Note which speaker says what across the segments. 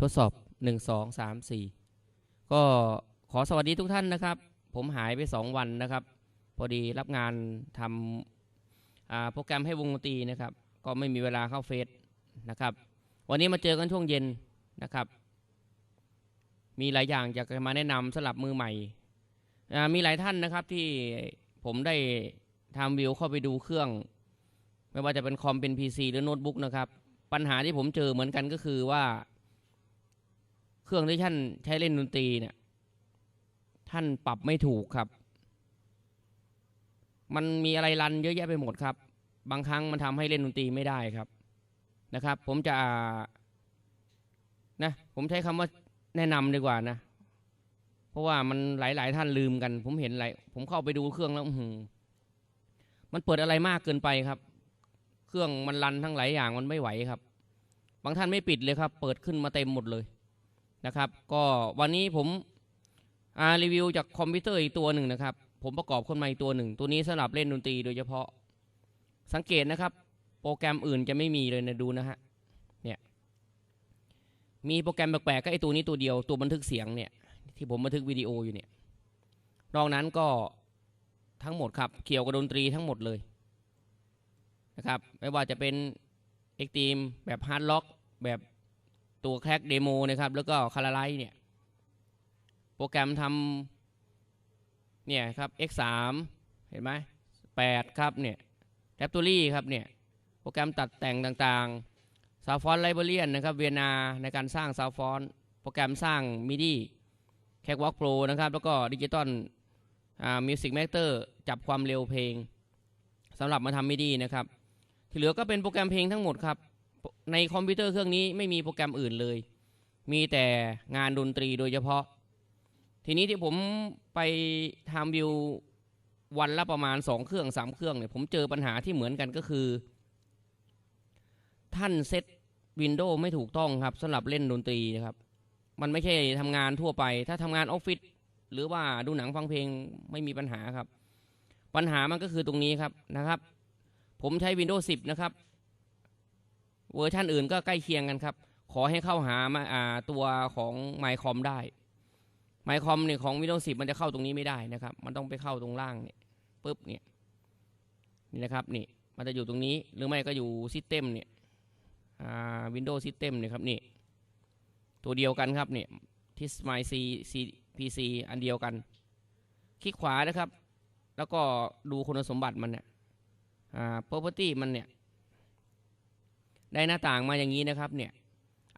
Speaker 1: ทดสอบหนึ่งสองสามสี่ก็ขอสวัสดีทุกท่านนะครับ ผมหายไปสองวันนะครับ พอดีรับงานทำโปรแกรมให้วงดนตรีนะครับ ก็ไม่มีเวลาเข้าเฟซนะครับ วันนี้มาเจอกันช่วงเย็นนะครับ มีหลายอย่างอยากจะมาแนะนำสำหรับมือใหม่มีหลายท่านนะครับที่ผมได้ทำวิวเข้าไปดูเครื่อง ไม่ว่าจะเป็นคอมเป็น PC หรือโน้ตบุ๊กนะครับ ปัญหาที่ผมเจอเหมือนกันก็คือว่า เครื่องที่ท่านใช้เล่นดนตรีเนี่ย ท่านปรับไม่ถูกครับ มันมีอะไรรันเยอะแยะไปหมดครับ บางครั้งมันทำให้เล่นดนตรีไม่ได้ครับนะครับ ผมจะนะ ผมใช้คำว่าแนะนำดีกว่านะ เพราะว่ามันหลาย ๆ ท่านลืมกัน ผมเห็นหลายผมเข้าไปดูเครื่องแล้วอืมันเปิดอะไรมากเกินไปครับ เครื่องมันรันทั้งหลายอย่างมันไม่ไหวครับ บางท่านไม่ปิดเลยครับ เปิดขึ้นมาเต็มหมดเลย นะครับ ก็วันนี้ผมรีวิวจากคอมพิวเตอร์อีกตัวหนึ่งนะครับ ผมประกอบขึ้นมาอีกตัวหนึ่ง ตัวนี้สำหรับเล่นดนตรีโดยเฉพาะสังเกตนะครับ โปรแกรมอื่นจะไม่มีเลยนะดูนะฮะเนี่ยมีโปรแกรมแปลกๆก็ไอตัวนี้ตัวเดียวตัวบันทึกเสียงเนี่ยที่ผมบันทึกวิดีโออยู่เนี่ยนอกนั้นก็ทั้งหมดครับเกี่ยวกับดนตรีทั้งหมดเลยนะครับไม่ว่าจะเป็นเอ็กตีมแบบฮาร์ดล็อกแบบ ตัวแคร็กเดโมนะครับ แล้วก็คาราไลท์เนี่ย โปรแกรมทำเนี่ยครับ X3 เห็นไหม8ครับเนี่ยแรปตูรี่ครับเนี่ย โปรแกรมตัดแต่งต่างๆซาวฟอนไลบรารีนนะครับ เวียนาในการสร้างซาวฟอนโปรแกรมสร้างมิดีแค w วอล์กโปรนะครับ แล้วก็ดิจิตอลอ่ามิวสิกแมกเตอร์จับความเร็วเพลงสำหรับมาทำมิดีนะครับ ที่เหลือก็เป็นโปรแกรมเพลงทั้งหมดครับ ในคอมพิวเตอร์เครื่องนี้ไม่มีโปรแกรมอื่นเลย มีแต่งานดนตรีโดยเฉพาะ ทีนี้ที่ผมไปทำวิววันละประมาณ 2 เครื่อง 3 เครื่องเนี่ยผมเจอปัญหาที่เหมือนกันก็คือ ท่านเซตวินโดว์ไม่ถูกต้องครับสำหรับเล่นดนตรีนะครับ มันไม่ใช่ทำงานทั่วไป ถ้าทำงานออฟฟิศหรือว่าดูหนังฟังเพลงไม่มีปัญหาครับ ปัญหามันก็คือตรงนี้ครับนะครับ ผมใช้ Windows 10 นะครับ เวอร์ชันอื่นก็ใกล้เคียงกันครับ ขอให้เข้าหามาตัวของ MyCom ได้ MyCom เนี่ยของ Windows 10 มันจะเข้าตรงนี้ไม่ได้นะครับ มันต้องไปเข้าตรงล่างเนี่ยปุ๊บเนี่ยนี่นะครับนี่มันจะอยู่ตรงนี้หรือไม่ก็อยู่ System เนี่ยอ่า Windows System เนี่ยครับนี่ตัวเดียวกันครับเนี่ยที่ My C C PC อันเดียวกัน คลิกขวานะครับ แล้วก็ดูคุณสมบัติมันเนี่ยอ่า property มันเนี่ย ได้หน้าต่างมาอย่างนี้นะครับเนี่ย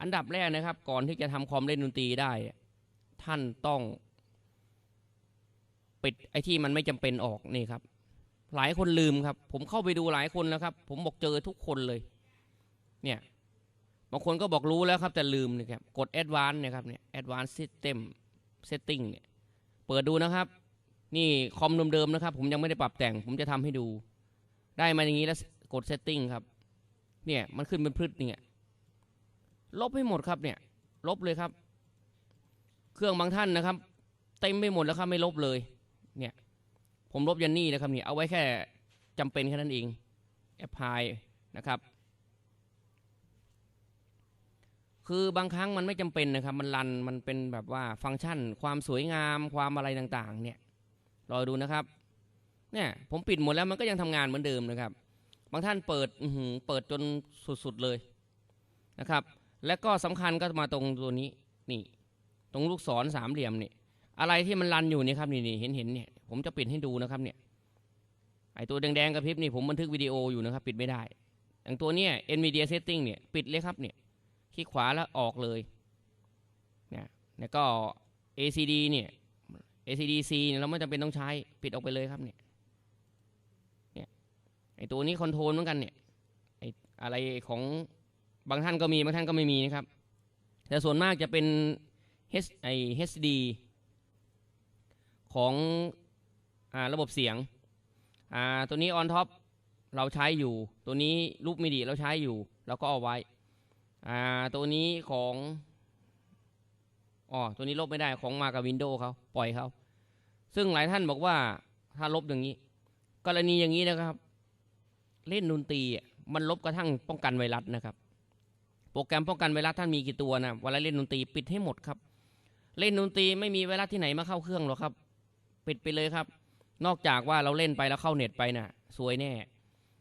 Speaker 1: อันดับแรกนะครับ ก่อนที่จะทำคอมเล่นดนตรีได้ ท่านต้องปิดไอ้ที่มันไม่จำเป็นออกนี่ครับ หลายคนลืมครับ ผมเข้าไปดูหลายคนแล้วครับ ผมบอกเจอทุกคนเลย เนี่ยบางคนก็บอกรู้แล้วครับ แต่ลืมนะครับกด Advanced เนะครับเนี่ย Advanced System Setting เนี่ยเปิดดูนะครับ นี่คอมเดิมๆนะครับ ผมยังไม่ได้ปรับแต่ง ผมจะทำให้ดู ได้มาอย่างนี้แล้วกด Setting ครับ เนี่ยมันขึ้นเป็นพืชเนี่ยลบให้หมดครับเนี่ย ลบเลยครับ เครื่องบางท่านนะครับ เต็มไปหมดแล้วครับไม่ลบเลย เนี่ย ผมลบยันนี่นะครับเนี่ยเอาไว้แค่จำเป็นแค่นั้นเองแอปพลายนะครับ คือบางครั้งมันไม่จำเป็นนะครับ มันรันมันเป็นแบบว่าฟังก์ชัน ความสวยงามความอะไรต่างๆ เนี่ยรอดูนะครับ เนี่ยผมปิดหมดแล้วมันก็ยังทำงานเหมือนเดิมนะครับ บางท่านเปิดอืเปิดจนสุดๆเลยนะครับ และก็สำคัญก็มาตรงตัวนี้นี่ ตรงลูกศรสามเหลี่ยมนี่อะไรที่มันรันอยู่นี่ครับนี่นี่เห็นเห็นเนี่ยผมจะปิดให้ดูนะครับเนี่ยไอตัวแดงๆกระพริบนี่ผมบันทึกวิดีโออยู่นะครับ ปิดไม่ได้อย่างตัวเนี้ย NVIDIA Setting เนี่ยปิดเลยครับเนี่ยคลิกขวาแล้วออกเลยเนี่ยแล้วก็ ACD เนี่ย ACDC เนี่ยเราไม่จำเป็นต้องใช้ปิดออกไปเลยครับเนี่ย ไอตัวนี้คอนโทรลเหมือนกันเนี่ยไออะไรของบางท่านก็มีบางท่านก็ไม่มีนะครับ แต่ส่วนมากจะเป็น H ไอ HD ของอระบบเสียงอ่าตัวนี้ on top เราใช้อยู่ ตัวนี้รูปมิดิเราใช้อยู่เราก็เอาไว้อ่าตัวนี้ของอ๋อตัวนี้ลบไม่ได้ของมากับวินโดว์เขาปล่อยเขาซึ่งหลายท่านบอกว่าถ้าลบอย่างนี้ กรณีอย่างนี้นะครับ เล่นดนตรีมันลบกระทั่งป้องกันไวรัสนะครับ โปรแกรมป้องกันไวรัสท่านมีกี่ตัวนะเวลาเล่นดนตรีปิดให้หมดครับ เล่นดนตรีไม่มีไวรัสที่ไหนมาเข้าเครื่องหรอกครับ ปิดไปเลยครับ นอกจากว่าเราเล่นไปแล้วเข้าเน็ตไปน่ะซวยแน่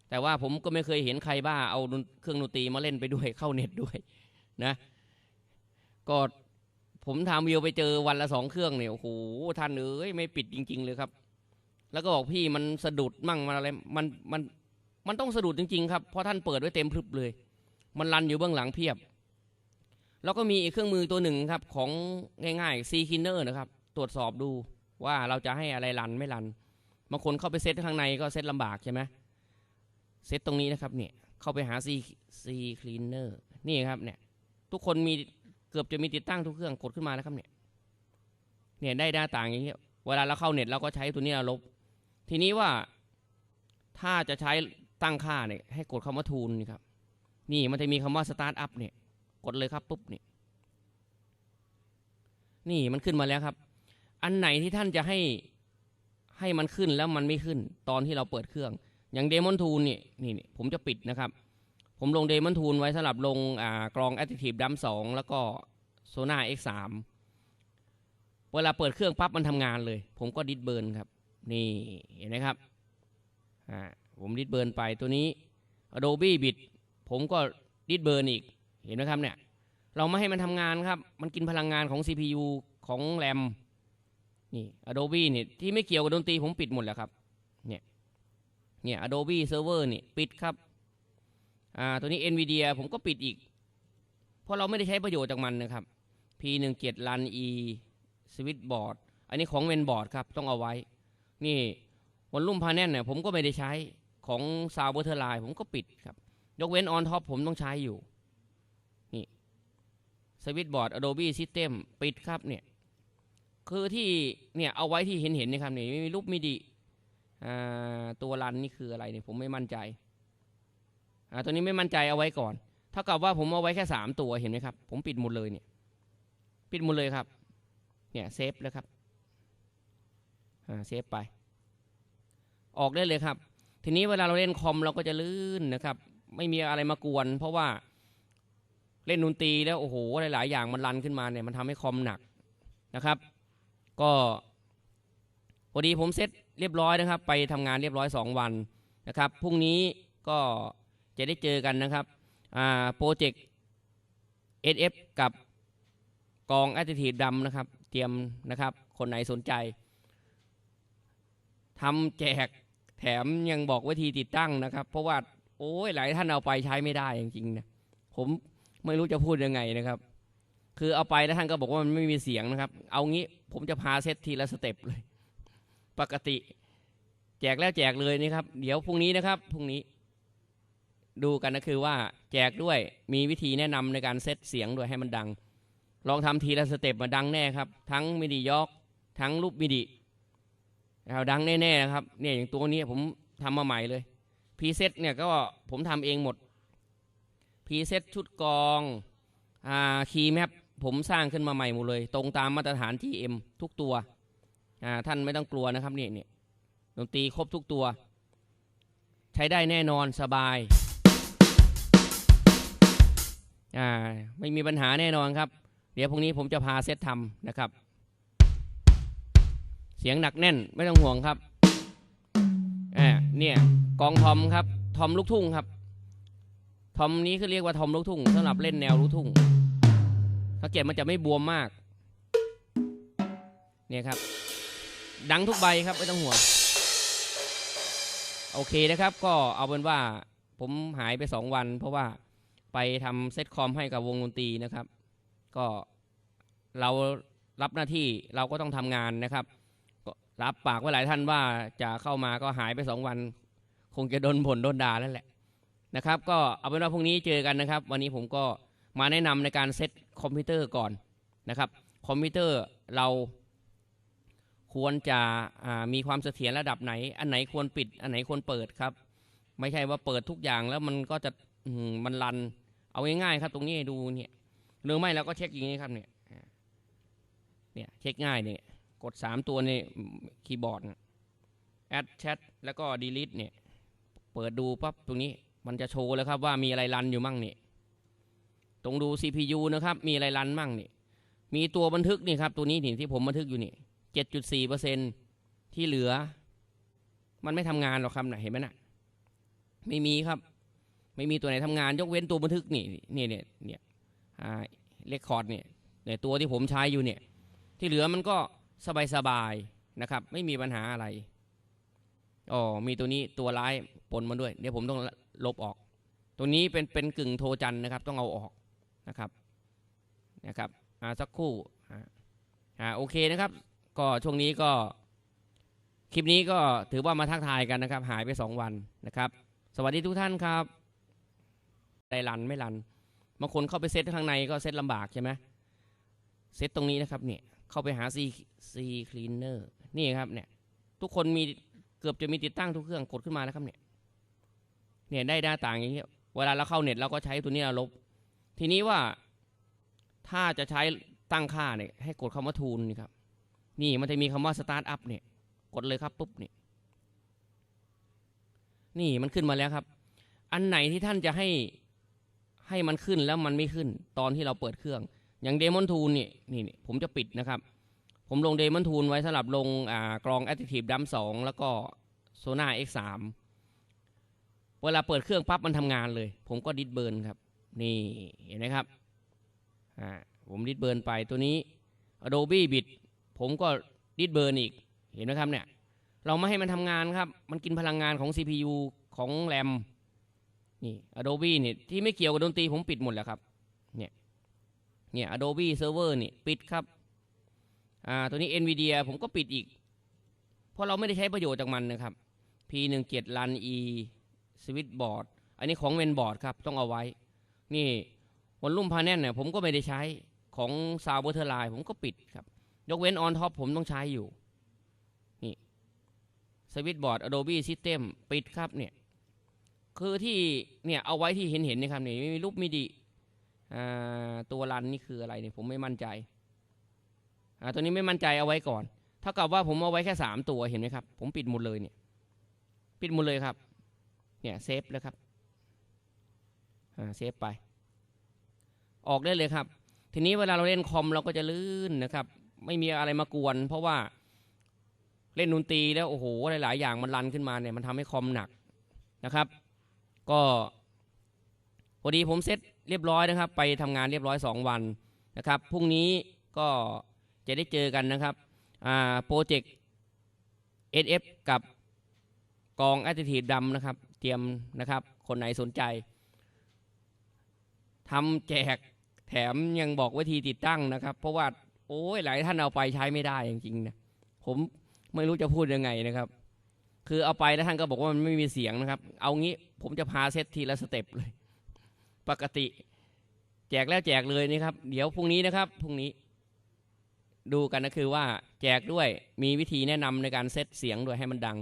Speaker 1: แต่ว่าผมก็ไม่เคยเห็นใครบ้าเอาเครื่องดนตรีมาเล่นไปด้วยเข้าเน็ตด้วยนะก็ผมทำวิวไปเจอวันละสองเครื่องเนี่ยโอ้โหท่านเอ้ยไม่ปิดจริง ๆ เลยครับ แล้วก็บอกพี่มันสะดุดมั่งมันอะไรมันมัน มันต้องสะดุดจริง ๆ ครับเพราะท่านเปิดไว้เต็มพรึบเลย มันรันอยู่เบื้องหลังเพียบ แล้วก็มีอีกเครื่องมือตัวหนึ่งครับของง่ายๆ C Cleaner นะครับ ตรวจสอบดูว่าเราจะให้อะไรรันไม่รันบางคนเข้าไปเซตข้างในก็เซตลำบากใช่ไหมเซตตรงนี้นะครับเนี่ยเข้าไปหา C C Cleaner นี่ครับเนี่ยทุกคนมีเกือบจะมีติดตั้งทุกเครื่องกดขึ้นมาแล้วครับเนี่ยเนี่ยได้หน้าต่างอย่างเงี้ยเวลาเราเข้าเน็ตเราก็ใช้ตัวนี้เราลบ ทีนี้ว่าถ้าจะใช้ ตั้งค่าเนี่ยให้กดคำว่าทูนนี่ครับ นี่มันจะมีคำว่าสตาร์ทอัพเนี่ย กดเลยครับปุ๊บนี่นี่มันขึ้นมาแล้วครับ อันไหนที่ท่านจะให้ให้มันขึ้นแล้วมันไม่ขึ้น ตอนที่เราเปิดเครื่อง อย่างเดมอนทูนนี่นี่นี่ผมจะปิดนะครับ ผมลงเดมอนทูนไว้สำหรับลงอ่ากรอง Additive Dump 2 แล้วก็ Sona X3 เวลาเปิดเครื่องปั๊บมันทำงานเลย ผมก็ดิสเบิร์นครับ นี่เห็นไหมครับอ่า ผมดิสเบิร์นไปตัวนี้ Adobe Bit ผมก็ดิสเบิร์นอีก เห็นไหมครับเนี่ย เราไม่ให้มันทำงานครับ มันกินพลังงานของ CPU ของแรมนี่ Adobe เนี่ยที่ไม่เกี่ยวกับดนตรีผมปิดหมดแล้วครับ เนี่ยเนี่ย Adobe Server นี่ปิดครับอ่าตัวนี้ NVIDIA ผมก็ปิดอีก เพราะเราไม่ได้ใช้ประโยชน์จากมันนะครับ P17 Run E Switchboard อันนี้ของเวนบอร์ดครับ ต้องเอาไว้ นี่วันลุ่มพาแนลเนี่ยผมก็ไม่ได้ใช้ ของซาวเบอร์เทอร์ไลน์ผมก็ปิดครับ ยกเว้นออนท็อปผมต้องใช้อยู่ นี่สวิตบอร์ด Adobe System ปิดครับเนี่ย คือที่เนี่ยเอาไว้ที่เห็นเห็นนะครับนี่มีรูปมิดิตัวรันนี่คืออะไรเนี่ยผมไม่มั่นใจอ่าตัวนี้ไม่มั่นใจเอาไว้ก่อน เท่ากับว่าผมเอาไว้แค่สามตัวเห็นไหมครับ ผมปิดหมดเลยเนี่ย ปิดหมดเลยครับ เนี่ยเซฟแล้วครับอ่าเซฟไป ออกได้เลยครับ ทีนี้เวลาเราเล่นคอมเราก็จะลื่นนะครับ ไม่มีอะไรมากวน เพราะว่าเล่นดนตรีแล้วโอ้โหหลาย ๆ อย่างมันรันขึ้นมาเนี่ยมันทำให้คอมหนักนะครับ ก็พอดีผมเซ็ตเรียบร้อยนะครับ ไปทำงานเรียบร้อย 2 วันนะครับพรุ่งนี้ก็จะได้เจอกันนะครับอ่าโปรเจกต์ SF กับกอง Additive ดำนะครับ เตรียมนะครับ คนไหนสนใจทำแจก แถมยังบอกวิธีติดตั้งนะครับ เพราะว่าโอ้ยหลายท่านเอาไปใช้ไม่ได้จริงๆนะผมไม่รู้จะพูดยังไงนะครับ คือเอาไปแล้วท่านก็บอกว่ามันไม่มีเสียงนะครับ เอางี้ผมจะพาเซตทีละสเต็ปเลย ปกติ แจกแล้วแจกเลยนะครับ เดี๋ยวพรุ่งนี้นะครับพรุ่งนี้ ดูกันนะคือว่าแจกด้วยมีวิธีแนะนำในการเซตเสียงด้วยให้มันดัง ลองทำทีละสเต็ปมาดังแน่ครับ ทั้งมิดิยอกทั้งรูปมิดิ เอาดังแน่ๆนะครับเนี่ยอย่างตัวนี้ผมทำมาใหม่เลยพรีเซตเนี่ยก็ผมทำเองหมดพรีเซตชุดกองอ่าคีย์แมปผมสร้างขึ้นมาใหม่หมดเลย ตรงตามมาตรฐาน GM ทุกตัวอ่าท่านไม่ต้องกลัวนะครับเนี่ยเนี่ยดนตรีครบทุกตัว ใช้ได้แน่นอนสบายอ่าไม่มีปัญหาแน่นอนครับ เดี๋ยวพรุ่งนี้ผมจะพาเซตทำนะครับ เสียงหนักแน่นไม่ต้องห่วงครับอ่าเนี่ยกองทอมครับ ทอมลูกทุ่งครับ ทอมนี้คือเรียกว่าทอมลูกทุ่งสำหรับเล่นแนวลูกทุ่งสังเกตมันจะไม่บวมมาก เนี่ยครับ ดังทุกใบครับไม่ต้องห่วง โอเคนะครับ ก็เอาเป็นว่าผมหายไปสองวัน เพราะว่าไปทำเซตคอมให้กับวงดนตรีนะครับ ก็เรารับหน้าที่เราก็ต้องทำงานนะครับ รับปากไว้หลายท่านว่าจะเข้ามาก็หายไปสองวัน คงจะโดนผลโดนด่าแล้วแหละนะครับ ก็เอาเป็นว่าพรุ่งนี้เจอกันนะครับ วันนี้ผมก็มาแนะนำในการเซตคอมพิวเตอร์ก่อนนะครับ คอมพิวเตอร์เราควรจะมีความเสถียรระดับไหน อันไหนควรปิด อันไหนควรเปิดครับ ไม่ใช่ว่าเปิดทุกอย่างแล้วมันก็จะมันรัน เอาง่ายๆครับ ตรงนี้ดูเนี่ยหรือไม่เราก็เช็คอย่างนี้ครับเนี่ยเนี่ยเช็คง่ายเนี่ย กด 3 ตัวในคีย์บอร์ด add chat แล้วก็ delete เนี่ย เปิดดูปั๊บตรงนี้มันจะโชว์แล้วครับว่ามีอะไรรันอยู่มั่งเนี่ยตรงดู CPU นะครับ มีอะไรรันมั่งนี่มีตัวบันทึกนี่ครับตัวนี้นี่ที่ผมบันทึกอยู่นี่เจ็ดจุดสี่เปอร์เซ็นที่เหลือ มันไม่ทำงานหรอกครับนะเห็นไหมนะไม่มีครับ ไม่มีตัวไหนทำงาน ยกเว้นตัวบันทึกนี่นี่เนี่ยเนี่ยอ่าเรคคอร์ดเนี่ยเนี่ยตัวที่ผมใช้อยู่เนี่ย ที่เหลือมันก็ สบายๆนะครับ ไม่มีปัญหาอะไรอ๋อมีตัวนี้ตัวร้ายปนมาด้วย เดี๋ยวผมต้องลบออก ตัวนี้เป็นเป็นกึ่งโทจันนะครับ ต้องเอาออกนะครับนะครับอ่าสักครู่อ่าโอเคนะครับ ก็ช่วงนี้ก็คลิปนี้ก็ถือว่ามาทักทายกันนะครับ หายไปสองวันนะครับ สวัสดีทุกท่านครับได้รันไม่รันบางคนเข้าไปเซตข้างในก็เซตลำบากใช่ไหมเซตตรงนี้นะครับเนี่ย เข้าไปหา C C cleaner นี่ครับเนี่ย ทุกคนมีเกือบจะมีติดตั้งทุกเครื่องกดขึ้นมาแล้วครับเนี่ย เนี่ยได้หน้าต่างอย่างเงี้ยเวลาเราเข้าเน็ตเราก็ใช้ตัวนี้เราลบ ทีนี้ว่าถ้าจะใช้ตั้งค่าเนี่ยให้กดคำว่าทูนนี่ครับ นี่มันจะมีคำว่า start up เนี่ย กดเลยครับปุ๊บเนี่ยนี่มันขึ้นมาแล้วครับ อันไหนที่ท่านจะให้ให้มันขึ้นแล้วมันไม่ขึ้น ตอนที่เราเปิดเครื่อง อย่างเดมอนทูนนี่นี่ผมจะปิดนะครับ ผมลงเดมอนทูนไว้สำหรับลงอ่ากรอง Additive Dump 2แล้วก็ Sona X3 เวลาเปิดเครื่องปั๊บมันทำงานเลย ผมก็ดิดเบิร์นครับ นี่เห็นไหมครับอ่าผมดิดเบิร์นไปตัวนี้ Adobe Bit ผมก็ดิดเบิร์นอีกเห็นไหมครับเนี่ยเราไม่ให้มันทำงานครับ มันกินพลังงานของ CPU ของแรมนี่ Adobe เนี่ยที่ไม่เกี่ยวกับดนตรีผมปิดหมดแล้วครับ เนี่ย Adobe Server นี่ปิดครับอ่าตัวนี้ NVIDIA ผมก็ปิดอีก เพราะเราไม่ได้ใช้ประโยชน์จากมันนะครับ P17 Run E Switchboard อันนี้ของเวนบอร์ดครับ ต้องเอาไว้ นี่วอลลุ่มพาแนลเนี่ยผมก็ไม่ได้ใช้ของ s o u n d b u t t e r l i n e ผมก็ปิดครับ ยกเว้น on top ผมต้องใช้อยู่สวิตบอร์ด Adobe System ปิดครับเนี่ย คือที่เนี่ยเอาไว้ที่เห็นเห็นนะครับนี่มีรูปมิดิ ตัวรันนี่คืออะไรเนี่ยผมไม่มั่นใจอ่าตัวนี้ไม่มั่นใจเอาไว้ก่อน เท่ากับว่าผมเอาไว้แค่สามตัวเห็นไหมครับ ผมปิดหมดเลยเนี่ย ปิดหมดเลยครับ เนี่ยเซฟแล้วครับอ่าเซฟไป ออกได้เลยครับ ทีนี้เวลาเราเล่นคอมเราก็จะลื่นนะครับ ไม่มีอะไรมากวน เพราะว่าเล่นดนตรีแล้วโอ้โหหลาย ๆ อย่างมันรันขึ้นมาเนี่ยมันทำให้คอมหนักนะครับ ก็พอดีผมเซ็ต เรียบร้อยนะครับ ไปทำงานเรียบร้อย 2 วันนะครับพรุ่งนี้ก็จะได้เจอกันนะครับโปรเจกต์ SF กับกอง Additive ดำนะครับ เตรียมนะครับ คนไหนสนใจทำแจกแถมยังบอกวิธีติดตั้งนะครับ เพราะว่าโอ้ยหลายท่านเอาไปใช้ไม่ได้จริงๆนะผมไม่รู้จะพูดยังไงนะครับ คือเอาไปแล้วท่านก็บอกว่ามันไม่มีเสียงนะครับ เอางี้ผมจะพาเซตทีละสเต็ปเลย ปกติ แจกแล้วแจกเลยนะครับ เดี๋ยวพรุ่งนี้นะครับพรุ่งนี้ ดูกันนะคือว่าแจกด้วยมีวิธีแนะนำในการเซตเสียงด้วยให้มันดัง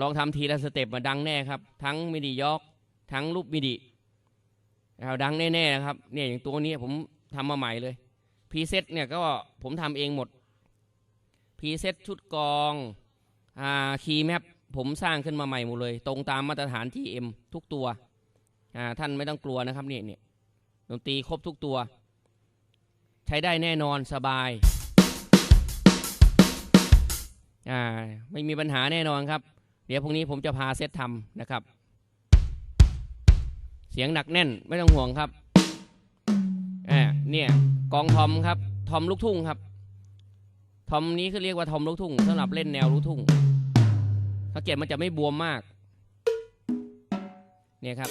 Speaker 1: ลองทำทีละสเต็ปมาดังแน่ครับ ทั้งมิดิยอกทั้งรูปมิดิเอาดังแน่ๆนะครับเนี่ยอย่างตัวนี้ผมทำมาใหม่เลยพรีเซตเนี่ยก็ผมทำเองหมดพรีเซตชุดกองอ่าคีย์แมปผมสร้างขึ้นมาใหม่หมดเลย ตรงตามมาตรฐาน GM ทุกตัว อ่าท่านไม่ต้องกลัวนะครับเนี่ยเนี่ยดนตรีครบทุกตัว ใช้ได้แน่นอนสบายอ่าไม่มีปัญหาแน่นอนครับ เดี๋ยวพรุ่งนี้ผมจะพาเซตทำนะครับ เสียงหนักแน่นไม่ต้องห่วงครับอ่าเนี่ยกองทอมครับทอมลูกทุ่งครับทอมนี้คือเรียกว่าทอมลูกทุ่งสำหรับเล่นแนวลูกทุ่งสังเกตมันจะไม่บวมมาก เนี่ยครับ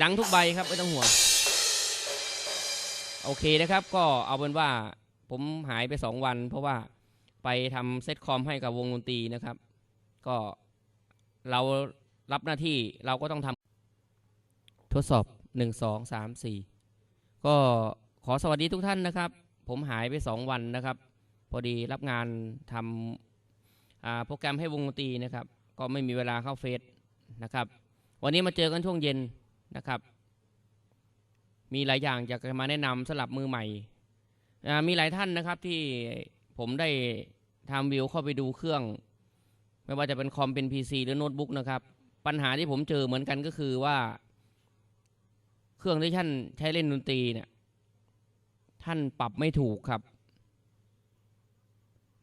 Speaker 1: ดังทุกใบครับไม่ต้องห่วง โอเคนะครับ ก็เอาเป็นว่าผมหายไปสองวัน เพราะว่าไปทำเซตคอมให้กับวงดนตรีนะครับ ก็เรารับหน้าที่เราก็ต้องทำทดสอบหนึ่งสองสามสี่ก็ขอสวัสดีทุกท่านนะครับ ผมหายไปสองวันนะครับ พอดีรับงานทำโปรแกรมให้วงดนตรีนะครับ ก็ไม่มีเวลาเข้าเฟซนะครับ วันนี้มาเจอกันช่วงเย็น นะครับ มีหลายอย่างอยากจะมาแนะนำสำหรับมือใหม่มีหลายท่านนะครับที่ผมได้ทำวิวเข้าไปดูเครื่อง ไม่ว่าจะเป็นคอมเป็น PC หรือโน้ตบุ๊กนะครับ ปัญหาที่ผมเจอเหมือนกันก็คือว่า เครื่องที่ท่านใช้เล่นดนตรีเนี่ยท่านปรับไม่ถูกครับ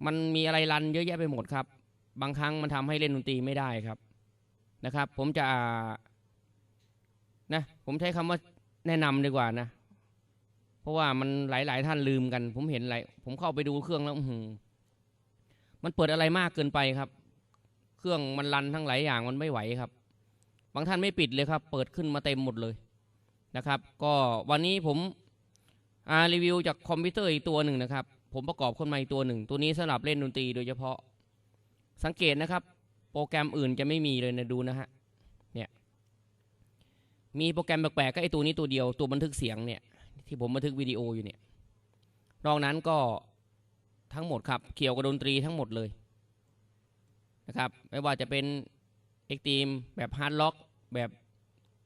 Speaker 1: มันมีอะไรรันเยอะแยะไปหมดครับ บางครั้งมันทำให้เล่นดนตรีไม่ได้ครับนะครับ ผมจะ นะผมใช้คำว่าแนะนำดีกว่านะ เพราะว่ามันหลาย ๆ ท่านลืมกัน ผมเห็นหลายผมเข้าไปดูเครื่องแล้วอื้อหือมันเปิดอะไรมากเกินไปครับ เครื่องมันรันทั้งหลายอย่างมันไม่ไหวครับ บางท่านไม่ปิดเลยครับ เปิดขึ้นมาเต็มหมดเลยนะครับ ก็วันนี้ผมรีวิวจากคอมพิวเตอร์อีกตัวหนึ่งนะครับ ผมประกอบขึ้นมาอีกตัวหนึ่ง ตัวนี้สำหรับเล่นดนตรีโดยเฉพาะ สังเกตนะครับ โปรแกรมอื่นจะไม่มีเลยนะดูนะฮะ เนี่ย มีโปรแกรมแปลกๆก็ไอตัวนี้ตัวเดียวตัวบันทึกเสียงเนี่ยที่ผมบันทึกวิดีโออยู่เนี่ยนอกนั้นก็ทั้งหมดครับเกี่ยวกับดนตรีทั้งหมดเลยนะครับไม่ว่าจะเป็นเอ็กตีมแบบฮาร์ดล็อกแบบ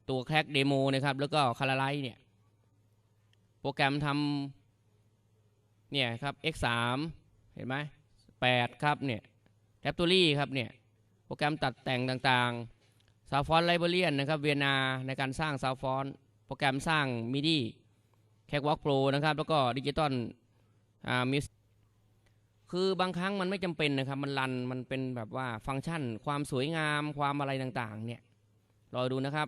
Speaker 1: ตัวแคร็กเดโมนะครับแล้วก็คาราไลเนี่ยโปรแกรมทำเนี่ยครับ X3 เห็นไหม8ครับเนี่ยแ a ปตัวรี่ครับเนี่ยโปรแกรมตัดแต่งต่างๆ ซาวฟอนไลบรารีนนะครับเวียนาในการสร้างซาวฟอนโปรแกรมสร้างมิดีแค w วอล์กโปรนะครับแล้วก็ดิจิตอลอ่ามิสคือบางครั้งมันไม่จำเป็นนะครับ มันรันมันเป็นแบบว่าฟังก์ชัน ความสวยงามความอะไรต่างๆ เนี่ยรอดูนะครับ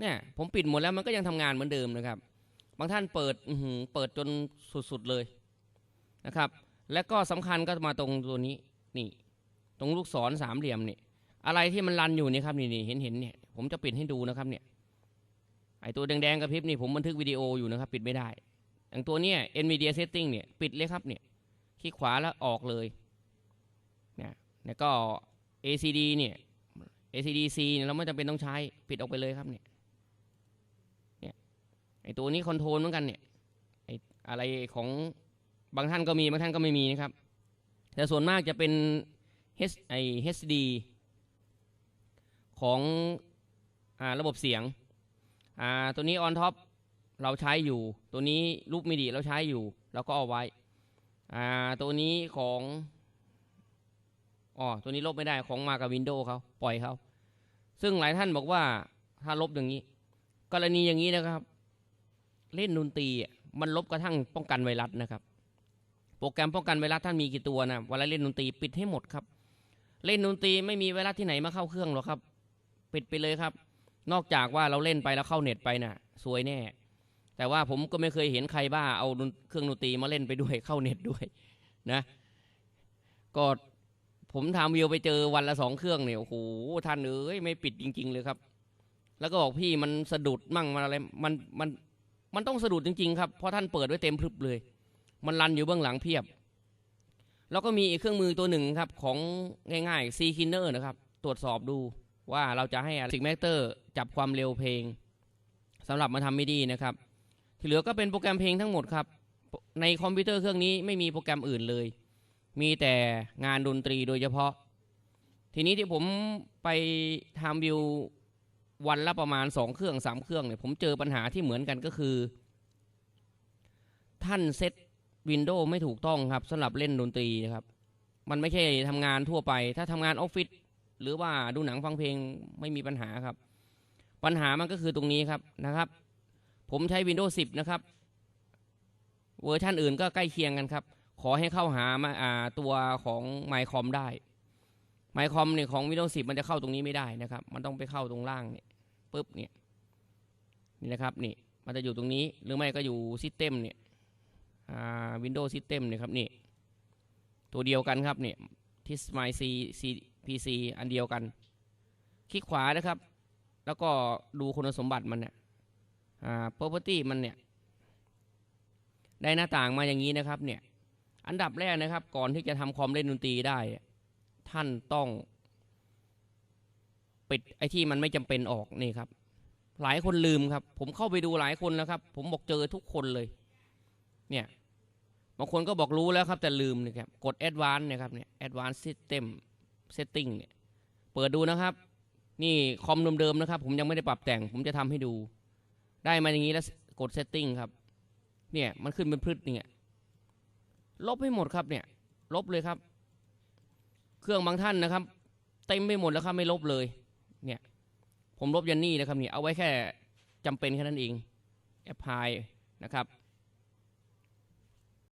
Speaker 1: เนี่ยผมปิดหมดแล้วมันก็ยังทำงานเหมือนเดิมนะครับ บางท่านเปิดอืเปิดจนสุดๆเลยนะครับ และก็สำคัญก็มาตรงตัวนี้นี่ ตรงลูกศรสามเหลี่ยมนี่ อะไรที่มันรันอยู่นี่ครับนี่นี่เห็นเห็นเนี่ยผมจะปิดให้ดูนะครับเนี่ยไอตัวแดงๆกระพริบนี่ผมบันทึกวิดีโออยู่นะครับ ปิดไม่ได้อย่างตัวเนี้ย NVIDIA setting เนี่ยปิดเลยครับเนี่ยคลิกขวาแล้วออกเลยเนี่ยแล้วก็ ACD เนี่ย ACDC เนี่ยเราไม่จำเป็นต้องใช้ปิดออกไปเลยครับเนี่ยเนี่ยไอตัวนี้คอนโทรลเหมือนกันเนี่ยไออะไรของบางท่านก็มีบางท่านก็ไม่มีนะครับแต่ส่วนมากจะเป็น H ไอ HD ของอระบบเสียงตัวนี้ on top เราใช้อยู่ ตัวนี้รูปมิดิเราใช้อยู่เราก็เอาไว้ตัวนี้ของอ๋อตัวนี้ลบไม่ได้ของมากับ Windows เขาปล่อยเขาซึ่งหลายท่านบอกว่าถ้าลบอย่างนี้ กรณีอย่างนี้นะครับ เล่นดนตรีมันลบกระทั่งป้องกันไวรัสนะครับ โปรแกรมป้องกันไวรัสท่านมีกี่ตัวนะเวลาเล่นดนตรีปิดให้หมดครับ เล่นดนตรีไม่มีไวรัสที่ไหนมาเข้าเครื่องหรอกครับ ปิดไปเลยครับ นอกจากว่าเราเล่นไปแล้วเข้าเน็ตไปน่ะสวยแน่ แต่ว่าผมก็ไม่เคยเห็นใครบ้าเอาเครื่องดนตรีมาเล่นไปด้วยเข้าเน็ตด้วยนะก็ผมทำวิวไปเจอวันละสองเครื่องเนี่ยโอ้โหท่านเอ้ยไม่ปิดจริง ๆ เลยครับ แล้วก็บอกพี่มันสะดุดมั่งมันอะไรมันมันมันต้องสะดุดจริง ๆ ครับเพราะท่านเปิดไว้เต็มพรึบเลย มันรันอยู่เบื้องหลังเพียบ แล้วก็มีเครื่องมือตัวหนึ่งครับ ของง่ายๆ C k i n n e r นะครับ ตรวจสอบดู ว่าเราจะให้สิกแมกเตอร์จับความเร็วเพลงสำหรับมาทำไม่ดีนะครับ ที่เหลือก็เป็นโปรแกรมเพลงทั้งหมดครับ ในคอมพิวเตอร์เครื่องนี้ไม่มีโปรแกรมอื่นเลย มีแต่งานดนตรีโดยเฉพาะ ทีนี้ที่ผมไปทำวิววันละประมาณสองเครื่องสามเครื่องเนี่ยผมเจอปัญหาที่เหมือนกันก็คือ ท่านเซตวินโดว์ไม่ถูกต้องครับสำหรับเล่นดนตรีนะครับ มันไม่ใช่ทำงานทั่วไป ถ้าทำงานออฟฟิศ หรือว่าดูหนังฟังเพลงไม่มีปัญหาครับ ปัญหามันก็คือตรงนี้ครับนะครับ ผมใช้ Windows 10 นะครับ เวอร์ชันอื่นก็ใกล้เคียงกันครับ ขอให้เข้าหามาอ่าตัวของ MyCom ได้ MyCom เนี่ยของ Windows 10 มันจะเข้าตรงนี้ไม่ได้นะครับ มันต้องไปเข้าตรงล่างเนี่ยปุ๊บเนี่ยนี่นะครับนี่มันจะอยู่ตรงนี้หรือไม่ก็อยู่ System เนี่ยอ่า Windows System เนี่ยครับนี่ตัวเดียวกันครับเนี่ยที่ My C C PC อันเดียวกัน คลิกขวานะครับ แล้วก็ดูคุณสมบัติมันเนี่ยอ่า property มันเนี่ย ได้หน้าต่างมาอย่างนี้นะครับ เนี่ย อันดับแรกนะครับ ก่อนที่จะทำคอมเล่นดนตรีได้ ท่านต้องปิดไอ้ที่มันไม่จำเป็นออกนี่ครับ หลายคนลืมครับ ผมเข้าไปดูหลายคนแล้วครับ ผมบอกเจอทุกคนเลย เนี่ยบางคนก็บอกรู้แล้วครับ แต่ลืมนะครับ กด advance เนี่ยครับเนี่ย advance system setting เนี่ยเปิดดูนะครับ นี่คอมเดิมๆนะครับ ผมยังไม่ได้ปรับแต่ง ผมจะทำให้ดู ได้มาอย่างนี้แล้วกด setting ครับ เนี่ยมันขึ้นเป็นพืชเนี่ยลบให้หมดครับเนี่ย ลบเลยครับ เครื่องบางท่านนะครับ เต็มไปหมดแล้วครับไม่ลบเลย เนี่ย ผมลบยันนี่นะครับเนี่ยเอาไว้แค่จำเป็นแค่นั้นเองแอปพลายนะครับ